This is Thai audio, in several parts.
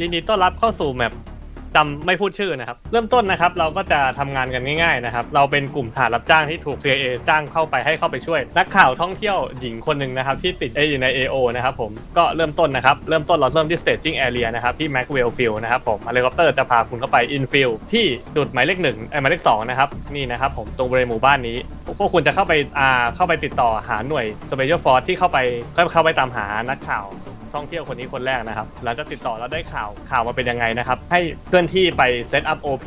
ยินดีต้อนรับเข้าสู่แมปจำไม่พูดชื่อนะครับ เริ่มต้นนะครับเราก็จะทำงานกันง่ายๆนะครับ เราเป็นกลุ่มฐานรับจ้างที่ถูก CIA จ้างเข้าไปให้เข้าไปช่วย นักข่าวท่องเที่ยวหญิงคนหนึ่งนะครับ ที่ติดอยู่ใน AO นะครับผมก็เริ่มต้นนะครับ เริ่มต้นเราเริ่มที่ staging area นะครับ ที่ Maxwell Field นะครับผมเฮลิคอปเตอร์จะพาคุณเข้าไป infield ที่จุดหมายเลขหนึ่งเอ้ยหมายเลขสองนะครับนี่นะครับผมตรงบริเวณหมู่บ้านนี้ พวกคุณจะเข้าไปอ่าเข้าไปติดต่อหาหน่วย Special Force ที่เข้าไปเข้าไปตามหานักข่าว ท่องเที่ยวคนนี้คนแรกนะครับหลังจากติดต่อแล้วได้ข่าวข่าวมาเป็นยังไงนะครับ ให้เคลื่อนที่ไปเซตอัพ OP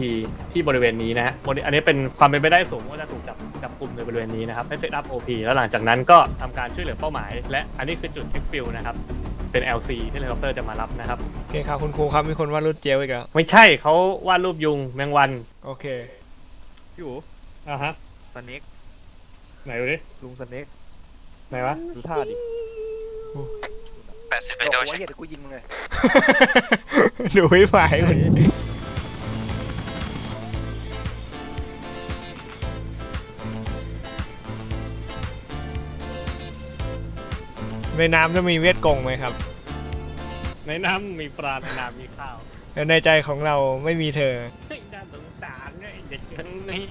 ที่บริเวณนี้นะฮะอันนี้เป็นความเป็นไปได้สูงว่าจะถูกจับจับกลุ่มในบริเวณนี้นะครับให้เซตอัพ OP แล้วหลังจากนั้นก็ทำการช่วยเหลือเป้าหมาย และอันนี้คือจุด e x f i l นะครับเป็น LC ที่เฮลิคอปเตอร์จะมารับนะครับ โอเคครับคุณครูครับมีคนวาดรูปเจลอีกแล้วไม่ใช่เขาวาดรูปยุงแมงวันโอเค พี่อู๋อะฮะสเน็กไหนดูดิลุงสเน็กไหนวะดูท่าดิ แปดสิบโอ้ไปโหโดนเหี้ยเดี๋ยวกูยิงมึงเลยดูไม่ไหวคนนี้ในน้ำจะมีเวทกงไหมครับ ในน้ำมีปลาในน้ำมีข้าวแต่ในใจของเราไม่มีเธอเฮ้ยน่าสงสารเนี่ยไอ้เด็กคนนี้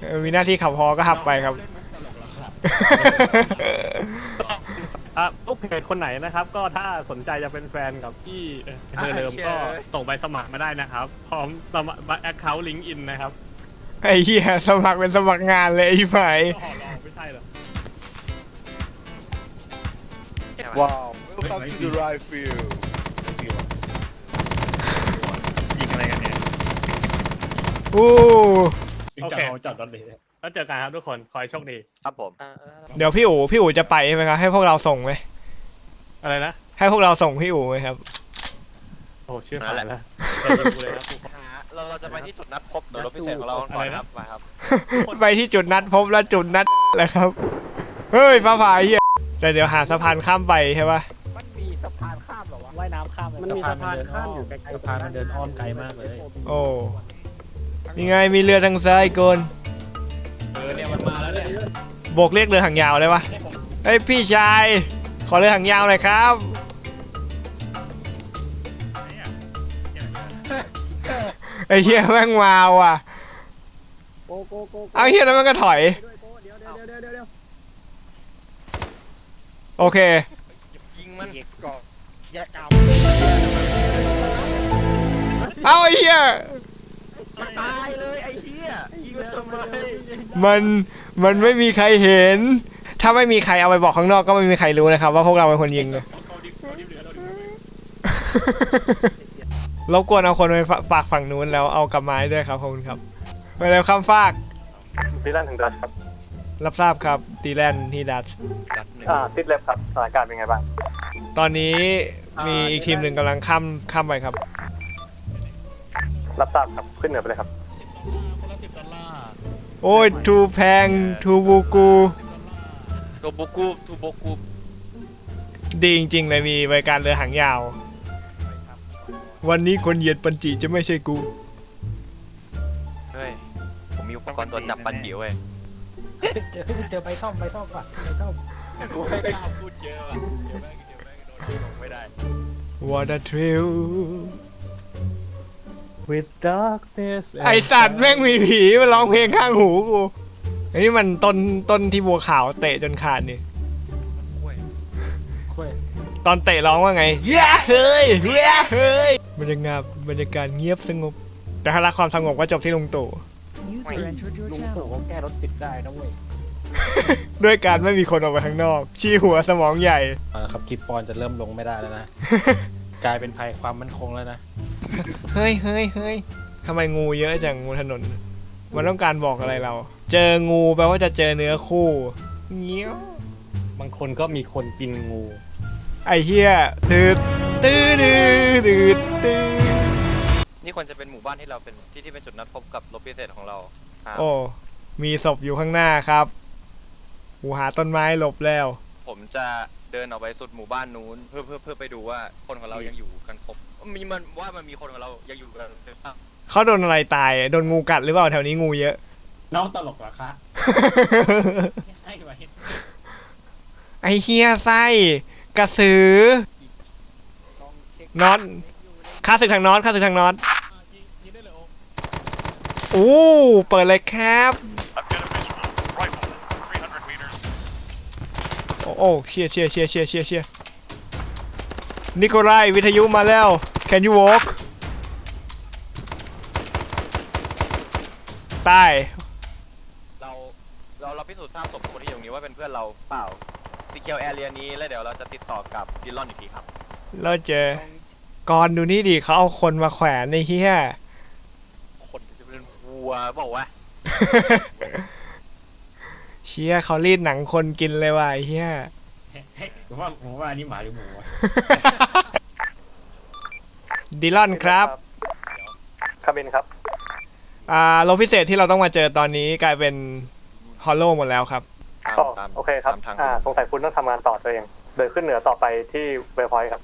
เออมีหน้าที่ขับฮอก็ขับไปครับ อะลูกเพจคนไหนนะครับ ก็ถ้าสนใจจะเป็นแฟนกับพี่เฮอเริมก็ส่งใบสมัครมาได้นะครับ พร้อมสมัครแอคเคาท์ลิงก์อินนะครับไอ้เหี้ยสมัครเป็นสมัครงานเลยไอ้ฝ่ายก็หอรอไม่ใช่เหรอว้าว Welcome to the right field ยิงอะไรกันเนี่ยอู้โอเค จัดตอนนี้ แล้วเจอกันครับทุกคนขอให้โชคดี ครับผมเดี๋ยวพี่อู๋พี่อู๋จะไปใช่ไหมครับให้พวกเราส่งไหมอะไรนะ ให้พวกเราส่งพี่อู๋ไหมครับ โอ้ชื่อนั่นแหละแล้วแต่ยิงกูเลยนะกู เราเราจะไปที่จุดนัดพบโดยรถพิเศษของเราก่อนครับมาครับ ไปที่จุดนัดพบแล้วจุดนัดแหละครับ เฮ้ยฟ้าผ่าเหี้ยแต่เดี๋ยวหาสะพานข้ามไปใช่ปะมันมีสะพานข้ามเหรอวะว่ายน้ำข้ามมันมีสะพานข้ามอยู่ไกลๆสะพานมันเดินอ้อมไกลมากเลย โอ้ยังไงมีเรือทางซ้ายกน เออเนี่ยมันมาแล้วเนี่ยโบกเรียกเรือหางยาวได้ปะเฮ้ยพี่ชาย ขอเรือหางยาวหน่อยครับ ไอ้เหี้ยแม่งมาว่ะ โกโกโกโกเอาเหี้ยแล้วมันก็ถอย ด้วยโกเดี๋ยวเดี๋ยวเดี๋ยวเดี๋ยวเดี๋ยวโอเค ยิงมันเอกเกาะยะกรรมเอาไอ้เหี้ย ตายเลยไอ้เหี้ยยิงมันทำไม มันมันไม่มีใครเห็น ถ้าไม่มีใครเอาไปบอกข้างนอกก็ไม่มีใครรู้นะครับ ว่าพวกเราเป็นคนยิงเลยรบกวนเอาคนไปฝฝากฝั่งนู้นแล้วเอากลับมาให้ด้วยครับขอบคุณครับไปแล้วข้ามฟากพี่ลั่นถึงดัชครับ รับทราบครับตีแลนด์ที่ดัตนัดหนึ่งอ่าติดเล็บครับสถานการณ์เป็นไงบ้าง ตอนนี้มีอีกทีมหนึ่งกำลังข้ามข้ามไปครับ รับทราบครับขึ้นเหนือไปเลยครับ โอ้ยทูแพงทูบูกูโดบุกูทูโบกูดีจริงๆเลยมีบริการเรือหางยาว วันนี้คนเหยียดปัญจิจะไม่ใช่กู เฮ้ย ผมมีอุปกรณ์ตรวจจับปันจิ๋วเว้ยเจอเจอไปท่อมไปท่อมก่อนไปท่อมกูไม่กล้าพูดเยอะว่ะเดี๋ยวแม่งเดี๋ยวแม่งโดนยิงไม่ได้ What a thrill With darkness ไอสัตว์แม่งมีผีมาร้องเพลงข้างหูกูอันนี้มันต้นต้นที่บัวขาวเตะจนขาดนี่โอ้ยคุยตอนเตะร้องว่าไงเย้เฮ้ยเย้เฮ้ยบรรยากาศบรรยากาศเงียบสงบ แต่ถ้ารักความสงบก็จบที่ลุงตู่ User entered your ลุงตู่ channel. เขาแก้รถติดได้นะเว้ยด้วยการไม่มีคนออกไปข้างนอก ชี้หัวสมองใหญ่เอาละครับคลิปปอนจะเริ่มลงไม่ได้แล้วนะ กลายเป็นภัยความมั่นคงแล้วนะ เฮ้ยเฮ้ยเฮ้ยทำไมงูเยอะจังงูถนน มันต้องการบอกอะไรเรา เจองูแปลว่าจะเจอเนื้อคู่เงี้ยวบางคนก็มีคนกินงู ไอเฮียตืดตืดตืดตืดตืดนี่ควรจะเป็นหมู่บ้านที่เราเป็นที่ที่เป็นจุดนัดพบกับรถพิเศษของเราครับโอ้ มีศพอยู่ข้างหน้าครับ หูหาต้นไม้หลบแล้ว ผมจะเดินออกไปสุดหมู่บ้านนู้นเพื่อเพื่อเพื่อไปดูว่าคนของเรายังอยู่กันครบมีมันว่ามันมีคนของเรายังอยู่กันหรือเปล่าเขาโดนอะไรตายโดนงูกัดหรือเปล่าแถวนี้งูเยอะ น้องตลกเหรอคะใช่ไหมไอเฮียไส้กระสือลองเช็คน็อตค่าศึกทางนอตค่าศึกทางนอตอู้เปิดเลยครับ โอ้โอ้เชียร์เชียร์เชียร์เชียร์เชียร์เชียร์นิโคลายวิทยุมาแล้ว Can you walk ตายเราเราเราพิสูจน์ทราบศพคนที่อยู่ตรงนี้ว่าเป็นเพื่อนเราเปล่าซีเคียวแอเรียนี้แล้วเดี๋ยวเราจะติดต่อกับดิลลอนอีกทีครับเราเจอก่อนดูนี่ดิเขาเอาคนมาแขวนในเฮียคนจะเป็นวัวบอกว่าเฮียเขารีดหนังคนกินเลยว่ะไอ้เฮียผมว่าผมว่าอันนี้หมาหรือหมูวะดิลอนครับคาบินครับ อ่าโลพิเศษที่เราต้องมาเจอตอนนี้กลายเป็นฮอลโลหมดแล้วครับตามตามโอเคครับตามทางอ่าสงสัยคุณต้องทำงานต่อตัวเอง เดินขึ้นเหนือต่อไปที่เวพอยต์ครับ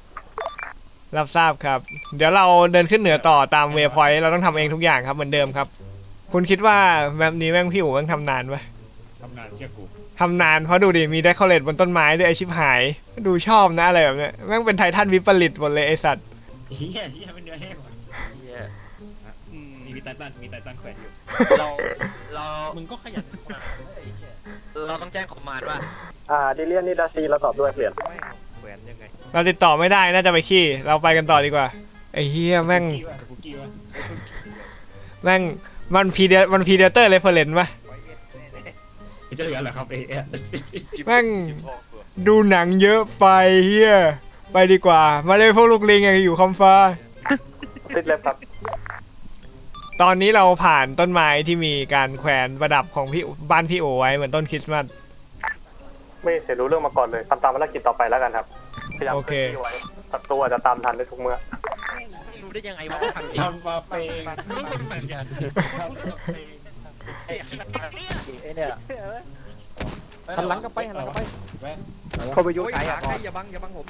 รับทราบครับ เดี๋ยวเราเดินขึ้นเหนือต่อตามเวพอยต์เราต้องทำเองทุกอย่างครับเหมือนเดิมครับ คุณคิดว่าแบบนี้แม่งพี่อู๋แม่งทำนานปะ ทำนานเชื่อกูทำนานเพราะดูดิมีเดคอเรทบนต้นไม้ด้วยไอชิบหาย ดูชอบนะอะไรแบบเนี้ยแม่งเป็นไททันวิปริตหมดเลยไอสัตว์เฮียเฮียเป็นเนื้อแห้งว่ะเหี้ยมีมีไตตันมีไตตันแขวนอยู่เราเรามึงก็ขยันมาไอ้เหี้ยเราต้องแจ้งคอมมานด์ว่าอ่าดิเลียนนี่ดัชซีเราตอบด้วยเปลี่ยนแขวนยังไงเราติดต่อไม่ได้น่าจะไปขี้เราไปกันต่อดีกว่าไอเฮียแม่ง กี้วะคุกกี้วะแม่งมันพีเดมันพีเดเตอร์เรฟเฟอเรนซ์ปะ มันจะเหลือเหรอครับเอ๊ะแม่งดูหนังเยอะไปเฮียไปดีกว่า มาเลยพวกลูกลิงไงอยู่คอมฟ้าติดเล็บครับ ตอนนี้เราผ่านต้นไม้ที่มีการแขวนประดับของพี่บ้านพี่โอไว้เหมือนต้นคริสต์มาสไม่เสียรู้เรื่องมาก่อนเลยทำตามภารกิจต่อไปแล้วกันครับพยายามโอเคนที่ไว้ศัตรูอาจจะตามทันได้ทุกเมื่อรู้ได้ยังไงว่าทางนี้ทำมาเป็น ไอ้เนี่ยหันหลังกลับไปหันหลังกลับไปเข้าไปยุ่งไกลอะอย่าบังอย่าบังผม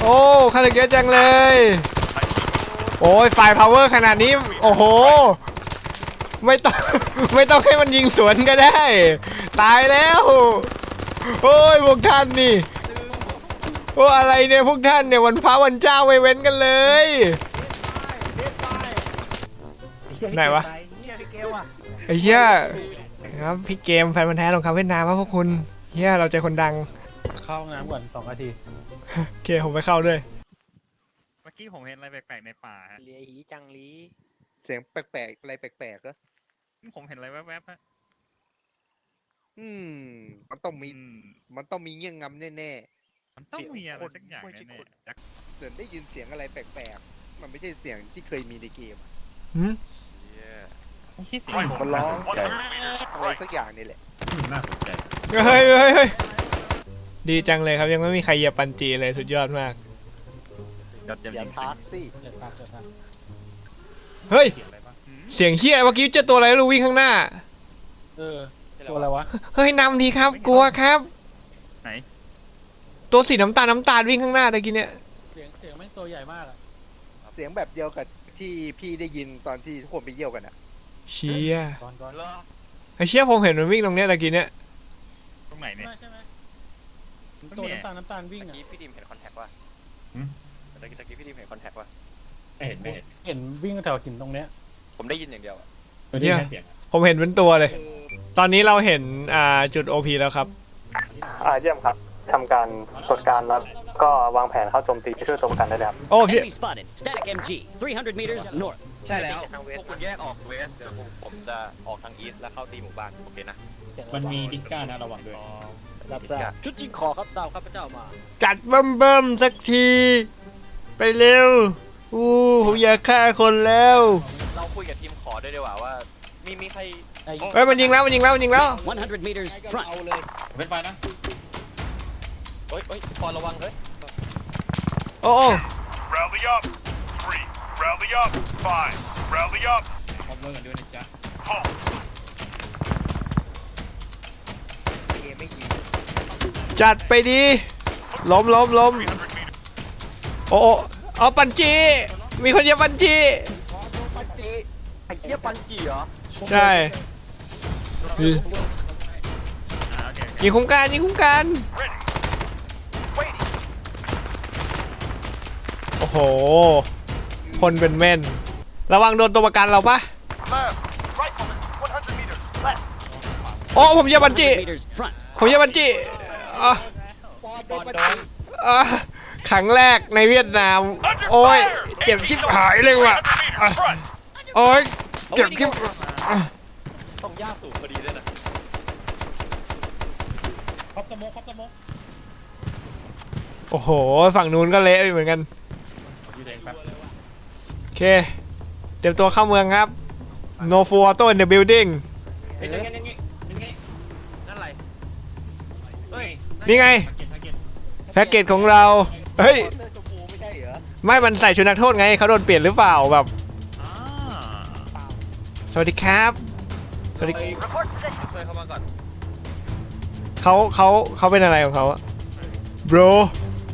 โอ้คาราเกะจังเลย โอ้ยไฟพาวเวอร์ขนาดนี้ โอ้โห ไม่ต้อง ไม่ต้องให้มันยิงสวนก็ได้ ตายแล้ว โอ้ยพวกท่านนี่ โอ้อะไรเนี่ยพวกท่านเนี่ยวันพระวันเจ้าไม่เว้นกันเลย ไหนวะ ไอ้เหี้ยครับพี่เกมแฟนพันธุ์แท้ของคำเวียดนามครับพวกคุณเฮียเราเจอคนดังเข้าห้องน้ำก่อนสองนาทีโอเคผมไปเข้าด้วยเมื่อกี้ผมเห็นอะไรแปลกๆในป่าฮะเลียหีจังลีเสียงแปลกๆอะไรแปลกๆก็ผมเห็นอะไรแวบๆฮะอืม มันต้องมี อืมมันต้องมีเงี้ยงงำแน่มันต้องมีอะไรสักอย่างแน่ๆจากๆเดี๋ยวได้ยินเสียงอะไรแปลกๆ มันไม่ใช่เสียงที่เคยมีในเกมอะหืมเหี้ ยไม่ใช่เสียงมันร้องอะไรสักอย่างนี่แหละน่าสนใจเฮ้ยเฮ้ยเฮ้ยดีจังเลยครับยังไม่มีใครเหยียบปันจีเลยสุดยอดมากจัดจะอย่ายิงทักสิเดี๋ยวตามเดี๋ยวตามเฮ้ย เสียงอะไรบ้างหืมเสียงเฮียเมื่อกี้เจอตัวอะไรไม่รู้วิ่งข้างหน้า เออ ตัวอะไรวะ เฮ้ยนำทีครับ กลัวครับ ไหนตัวสีน้ำตาลน้ำตาลวิ่งข้างหน้าตะกี้เนี่ยเสียงเสียงแม่งตัวใหญ่มากอะเสียงแบบเดียวกับที่พี่ได้ยินตอนที่ทุกคนไปเยี่ยวกันอะ เชียก่อนก่อนเหรอไอเชียผมเห็นมันวิ่งตรงเนี้ยตะกี้เนี่ยตรงไหนเนี่ย ใช่ไหมตัวน้ำตาลน้ำตาลวิ่งเมื่ออะ กี้พี่ดิมเห็นคอนแทคว่ะหืม ตะกี้ตะกี้พี่ดิมเห็นคอนแทคว่ะ ไม่เห็นไม่เห็นเห็นวิ่งแถวหินตรงเนี้ย ผมได้ยินอย่างเดียวอะไม่ได้ยินแค่เสียงอะผมเห็นเป็นตัวเลย ตอนนี้เราเห็นอ่าจุด OP แล้วครับ อ่าเยี่ยมครับ ทำการตรวจการแล้วก็วางแผนเข้าโจมตีช่วยตัวประกันได้แล้วโอ้เฮีย Enemy spotted. Static MG. 300 meters north. ใช่แล้วพวกคุณแยกออกเวสเดี๋ยวผมผมจะออกทางอีสต์แล้วเข้าตีหมู่บ้านโอเคนะมันมีดิสก้านะระวังด้วยรับทราบชุดยิงคอครับดาวข้าพเจ้ามา จัดเบิ่มเบิ่มๆสักที ไปเร็ว อู้ผมอยากฆ่าคนแล้ว เราคุยกับทีมขอด้วยดีกว่าว่ามีมีใครไอ้เฮ้ยมันยิงแล้วมันยิงแล้วมันยิงแล้ว 100 meters front. เป็นไฟนะเฮ้ยเฮ้ยพอระวังเฮ้ยโอ้โอ้ Rally up. Three. Rally up. Five. Rally up. คอมเวอร์กันด้วยนะจ๊ะ Halt. เอไม่ยิงจัดไปดีล้มล้มล้ม300 meters. โอ้โอ้เอาปันจี มีคนเหยียบปันจี ไอ้เหี้ยปันกี่เหรอใช่อ่าโอเคยิงคุ้มกันยิงคุ้มกัน Ready. Waiting. โอ้โห คนเป็นแม่น ระวังโดนตัวประกันเราปะ Left. Rifleman. 100 meters. Left. โอ้ผมจะบันจิ100 meters front. ผมจะบันจิอะปอนโดนไปอะครั้งแรกในเวียดนาม โอ้ย เจ็บชิบหายเลยว่ะ300อะ meters. Front. โอ้ย เจ็บชิบอะต้องย่าสูงพอดีด้วยนะครอบตะโมกครอบตะโมกโอ้โห ฝั่งนู้นก็เละเหมือนกัน อยู่เองแป๊บ โอ เค เตรียมตัวเข้าเมืองครับ No full auto in the building เฮ้ยยังไงยังไงยังไงนั่นอะไรเฮ้ยนี่ไงทาร์เก็ตทาร์เก็ตแพ็กเกจของเรา เฮ้ย เสื้อชมพูไม่ใช่เหรอไม่มันใส่ชุดนักโทษไง เขาโดนเปลี่ยนหรือเปล่าแบบ อ่าสวัสดีครับ สวัสดีช่วยเข้ามาก่อนเขาเขาเขาเป็นอะไรของเขาอะ bro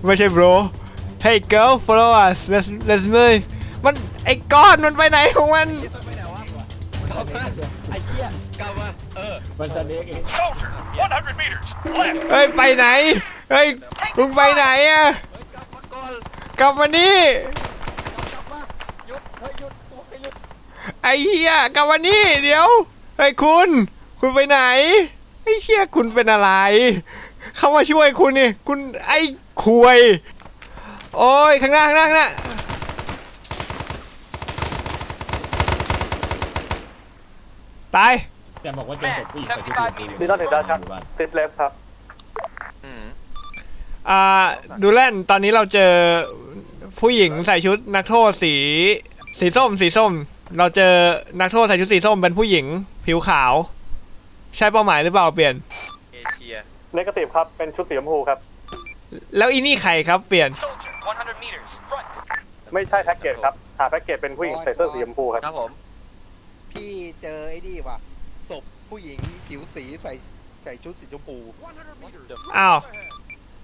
ไม่ใช่ bro hey girl follow us let's let's move มัน ไอ้ก้อนมันไปไหนของมัน ไปไหนวะกลับมาไอ้เหี้ยกลับมาเออมันสเน็กเอง Soldier. 100 meters. Left. เฮ้ยไปไหน เฮ้ยมึงไปไหนอะเฮ้ยกลับมาก่อนกลับมานี่กลับมาหยุดเฮ้ยหยุดโอ้หยุดไอ้เหี้ยกลับมานี่เดี๋ยวเฮ้ยคุณ คุณไปไหนไอ้เหี้ยคุณเป็นอะไร เขามาช่วยคุณนี่คุณไอ้ควยโอ้ยข้างหน้าข้างหน้าข้างหน้า ตาย แต่บอกว่าเจอศพผู้หญิงใส่ชุดสีนี่ต้องถึงด้านครับ ติดเล็บครับ อืมอ่า ดูแลนตอนนี้เราเจอผู้หญิงใส่ชุดนักโทษสี สีส้ม สีส้ม เราเจอนักโทษใส่ชุดสีส้มเป็นผู้หญิง ผิวขาว ใช่เป้าหมายหรือเปล่าเปลี่ยน เอเชียนกาทีฟครับ เป็นชุดสีชมพูครับ แล้วอีนี่ใครครับเปลี่ยน Soldier. 100 meters. Front. ไม่ใช่แพ็กเกจครับ หาแพ็กเกจเป็นผู้หญิงใส่เสื้อสีชมพูครับ ครับผม พี่เจอไอ้นี่ว่ะศพผู้หญิงผิวสีใส่ใส่ชุดสีชมพู100 meters. อ้าว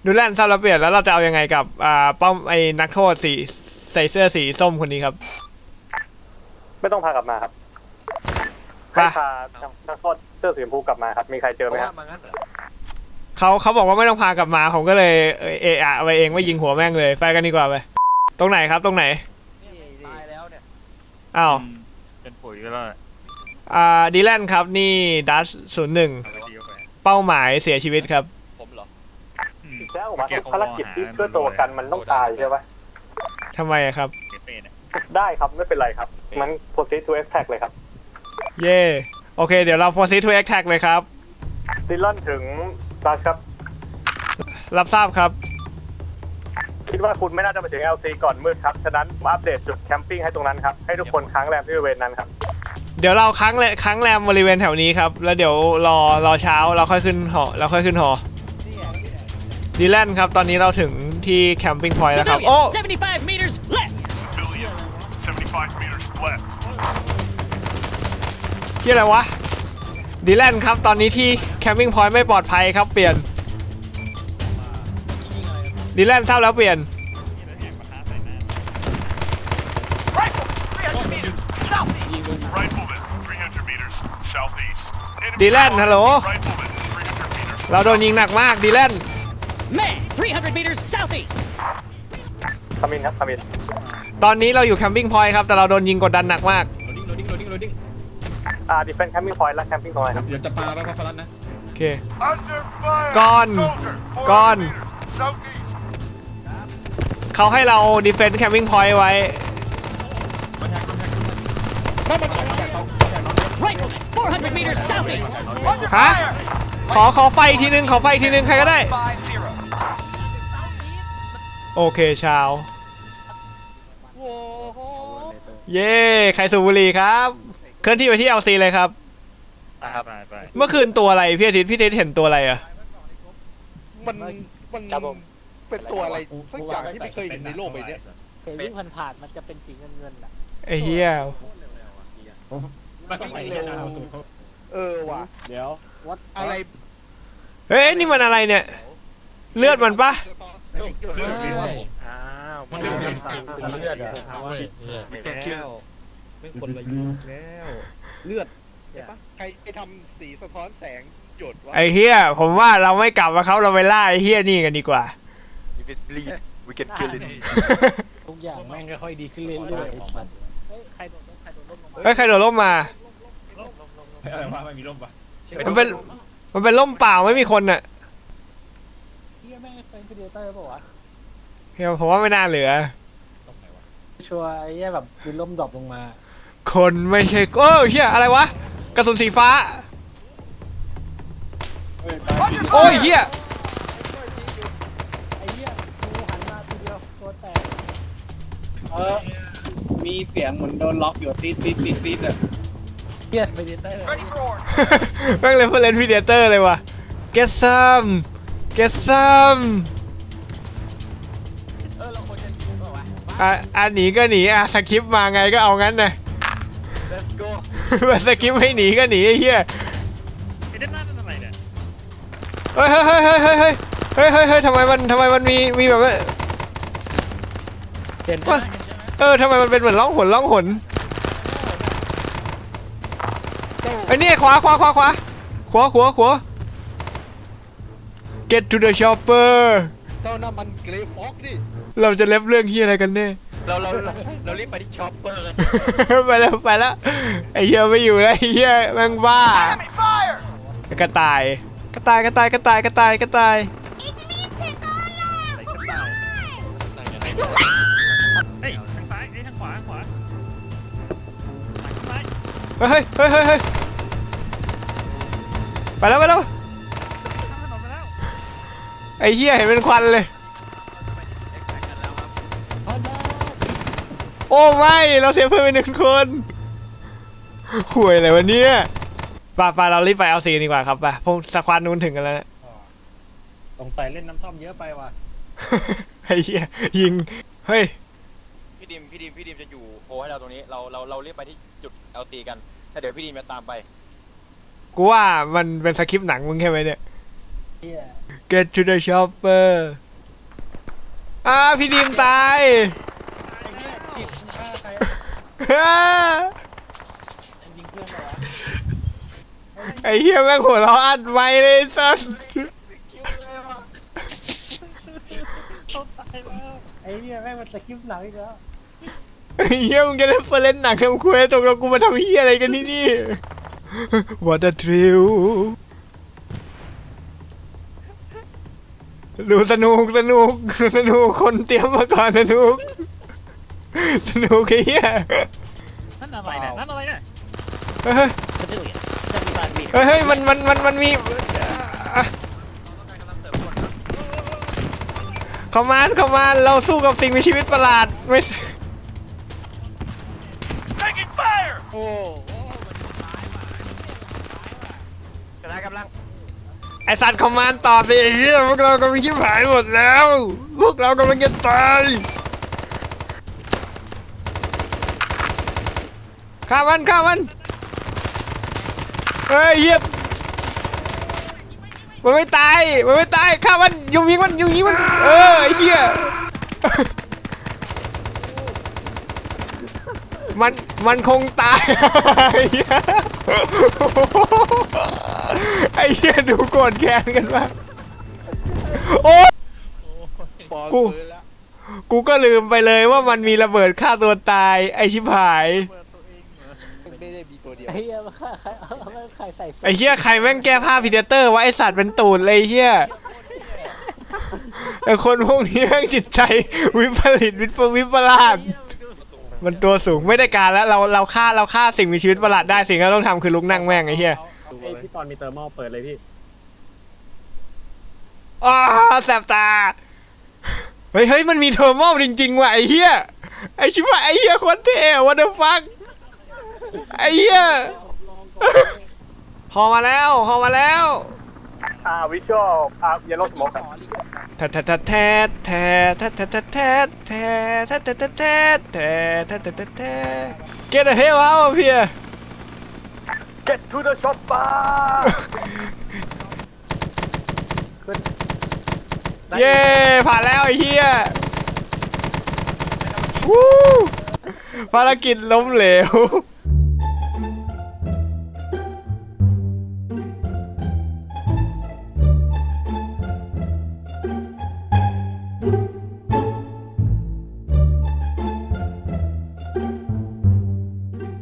ดูแลนทราบเราเปลี่ยนแล้วเราจะเอายังไงกับอ่าเป้าไอ้นักโทษสีใส่เสื้อสีส้มคนนี้ครับ ไม่ต้องพากลับมาครับไป ให้พานักโทษเสื้อสีชมพูกลับมาครับ มีใครเจเพอไหมราะคว่ารับมางั้นเหรอเขาเขาบอกว่าไม่ต้องพากลับมาผมก็เลยเออเอะอะไปเองว่ายิงหัวแม่งเลย ไปกันดีกว่าไปตรงไหนครับตรงไหนนี่ดิตายแล้วเนี่ยอ้าวเป็นปุ๋ยไปแล้วอ่าดีแลนครับนี่ดัสศูนย์หนึ่งเป้าหมายเสียชีวิตครับ ผมเหรอแล้วออกมาภารกิจที่ช่วยตัวประกันมันต้องตายใช่ไหมทำไมอะครับได้ครับไม่เป็นไรครับมัน proceed to attack เลยครับเย่โอเค เดี๋ยวเรา proceed to attack เลยครับ ดิลลอนถึงดัสครับ รับทราบครับ คิดว่าคุณไม่น่าจะมาถึง LC ก่อนมืดครับ ฉะนั้นมาอัปเดตจุดแคมปิ้งให้ตรงนั้นครับ ให้ทุกคนค้างแรมที่บริเวณนั้นครับ เดี๋ยวเราค้างแลค้างแรมบริเวณแถวนี้ครับ แล้วเดี๋ยวรอรอเช้าเราค่อยขึ้นหอเราค่อยขึ้นหอดีแลนครับ ตอนนี้เราถึงที่แคมปิ้งพอยต์แล้วครับ โอ้ Civilian, 75 meters left. Civilian. 75 meters. Left. ที่อะไรวะดีแลนครับ ตอนนี้ที่แคมปิ้งพอยต์ไม่ปลอดภัยครับ เปลี่ยน ดีแลนทราบแล้วเปลี่ยน Rifle. 300 meters. Southeast. Rifleman. 300 meters. Southeast. Enemy Dylan, spotted. hello? Rifleman. 300 meters. เราโดนยิงหนักมากดีแลน Man, 300 meters southeast. คามินครับคามินตอนนี้เราอยู่แคมปิ้งพอยต์ครับ แต่เราโดนยิงกดดันหนักมาก โหลดดิ้งโหลดดิ้งโหลดดิ้งโหลดดิ้งอ่าดิเฟนแคมปิ้งพอยต์และแคมปิ้งพอยต์ครับเดี๋ยวจะปาไปพอฟลัสนะ โอเค Under fire. Gone. Soldier. 400 Gone. meters. Southeast. เขาให้เราดีเฟนต์แคมปิ้งพอยต์ไว้ Rifleman, 400 meters southeast. ฮะ ขอขอไฟอีกทีนึง ขอไฟอีกทีนึง ใครก็ได้ โอเคเช้าเย้ใครสูบบุหรี่ครับ เคลื่อนที่ไปที่ LC เลยครับ ครับเมื่อคืนตัวอะไรพี่อาทิตย์พี่อาทิตย์เห็นตัวอะไรอะ มัน มัน เป็นตัวอะไรสักอย่างที่ไม่เคยเห็นในโลกใบเนี้ยเห็นวิ่งผ่านๆมันจะเป็นสีเงินๆอะไอ้เหี้ยไม่ต้องไปเร็วเออว่ะ เดี๋ยววัดอะไรเฮ้ยนี่มันอะไรเนี่ย เลือดมันปะอ้าวมันเดี๋ยวเป็นเลือดอะไม่เป็นคิวใครไปทำสีสะท้อนแสงหยดวะไอ้เหี้ยผมว่าเราไม่กลับมาเขาเราไปล่าไอ้เหี้ยนี่กันดีกว่า If it's bleed we can kill it ทุกอย่างแม่งค่อยๆดีขึ้นเรื่อยๆไอ้สัตว์เฮ้ยใครโดดใครโดดร่มลงมาเฮ้ยใครโดดร่มมา อะไรวะไม่มีร่มปะมันเป็น มันเป็นร่มเปล่าไม่มีคนน่ะเฮียแม่งเป็นพีเดเตอร์ป่าวะเฮียผมว่าไม่น่าเหลือ ตรงไหนวะชัวร์ไอ้เหี้ยแบบดินล่มดรอปลงมาคนไม่ใช่โอ้ยเฮียอะไรวะ กระสุนสีฟ้า โอ้ยเฮีย ไอ้เหี้ยกูหันมาทีเดียวตัวแตก เออ มีเสียงเหมือนโดนล็อกอยู่ติดติดติดติดอะเฮียพีเดเตอร์แม่งเลยเพื่อเล่นพีเดเตอร์เลยว่ะ get some get some เออเราควรจะยิงเปล่าวะ อะอะหนีก็หนีอะสคริปต์มาไงก็เอางั้นนะ let's go สคริปต์ให้หนีก็หนีไอ้เหี้ยไอ้ด้านหน้านั่นอะไรเนี่ยเฮ้ยเฮ้ยเฮ้ยเฮ้ยเฮ้ยเฮ้ยเฮ้ยเฮ้ยเฮ้ยทำไมมันทำไมมันมีมีแบบว่าเห็นว่า เออทำไมมันเป็นเหมือนล่องหนล่องหนไอ้นี่ขวาขวาขวาขวาขวาขวาขวา get to the chopper เจ้าน้ำมันเกรฟอกดิเราจะเล็บเรื่องที่อะไรกันแน่เราเราเราเรารีบไปที่ช็อปเปอร์กันไปแล้วไปแล้วไอ้เหี้ยไม่อยู่แล้วไอ้เหี้ยแม่งบ้ากระต่ายกระต่ายกระต่ายกระต่ายกระต่ายกระต่าย เฮ้ยเฮ้ยเฮ้ยเฮ้ยไปแล้วไปแล้วข้ามถนนไปแล้วไอ้เหี้ยเห็นเป็นควันเลย โอ้ไม่เราเสียเพื่อนไปหนึ่งคนห่วยอะไรวะเนี่ยป่าป่าเรารีบไปเอาซีดีกว่าครับป่ะพงสควานนู้นถึงกันแล้วนะ สงสัยเล่นน้ำท่อมเยอะไปว่ะ ไอ้เหี้ยยิง เฮ้ยพี่ ดิมพี่ดิมพี่ดิมจะอยู่โพให้เราตรงนี้เราเราเรารีบไปที่จุด LT กันแล้วเดี๋ยวพี่ดิมจะตามไปกูว่ามันเป็นสคริปต์หนังมึงใช่ไหมเนี่ยเฮีย Get to the chopper อ่าพี่ดีมตาย ไอ้เหี้ยกิดมึงฆ่าใครอ่ายิงเพื่อนเหรอวะไอ้เหี้ยแม่งหัวเราะอัดไว้เลยสัสไอ้เหี้ยแม่งมันสคริปต์หนังอีกแล้วไอ้ เหี้ยมึงจะเล่นเฟรนหนังทำคุยตกกับกูมาทำเหี้ยอะไรกันที่นี่ What a thrill ดูสนุกสนุกสนุกคนเตรียมมาก่อนสนุกสนุกไอ้เหี้ยนั่นอะไรเนี่ยนั่นอะไรเนี่ยเฮ้ย Civilian, 75 meters. เฮ้ยเฮ้ยมันมันมันมันมีอะคอมมานด์คอมมานด์เราสู้กับสิ่งมีชีวิตประหลาดไม่ Taking fire! โอ้โหกำลังกำลังไอสัตว์คอมมานด์ตอบสิไอ้เหี้ยพวกเรากำลังชิบหายหมดแล้ว พวกเรากำลังจะตายฆ่ามันฆ่ามันเฮ้ยเหี้ยมันไม่ตายมันไม่ตายฆ่ามันยุงยิงมันยุงยิงมันเออไอ้เหี้ย มันมันคงตายไอ้เหี้ยไอ้เหี้ยดูโกรธแค้นกันมากโอ้ปอนกูปืนแล้วกูก็ลืมไปเลยว่ามันมีระเบิดฆ่าตัวตาย ไอชิบหาย ไม่ได้มีตัวเดียว ไอ้เหี้ยมันฆ่าใครเอาแม่งใครใส่สูทไอเฮียใครแม่งแก้ผ้าพีเดเตอร์วะไอสัตว์เป็นตูดเลยไอ้เฮียไอคนพวกนี้แม่งจิตใจวิปริตวิปวิปลาส มันตัวสูงไม่ได้การแล้ว เราเราฆ่าเราฆ่าสิ่งมีชีวิตประหลาดได้สิ่งที่เราต้องทำคือลุกนั่งแม่งไอเฮียไอ้พี่ตอนมีเตอร์มอลเปิดเลยพี่อ้าแสบตาเฮ้ยเฮ้ยมันมีเทอร์โมจริงๆว่ะไอ้เหี้ยไอ้ชิบหายไอ้เหี้ยโคนเท่วันเดอร์ฟังไอ้เหี้ยพอมาแล้วพอมาแล้ว อ่าวิชวลอ่าเยลโล่สโมก ครับแทะแทะแทะแทะแทะแทะแทะแทะแทะแทะแทะแทะแทะแทะแทะแทะแทะแทะ Get the hell out of here Get to the chopper เย้ผ่านแล้วไอ้เหี้ยวู้ภารกิจล้มเหลว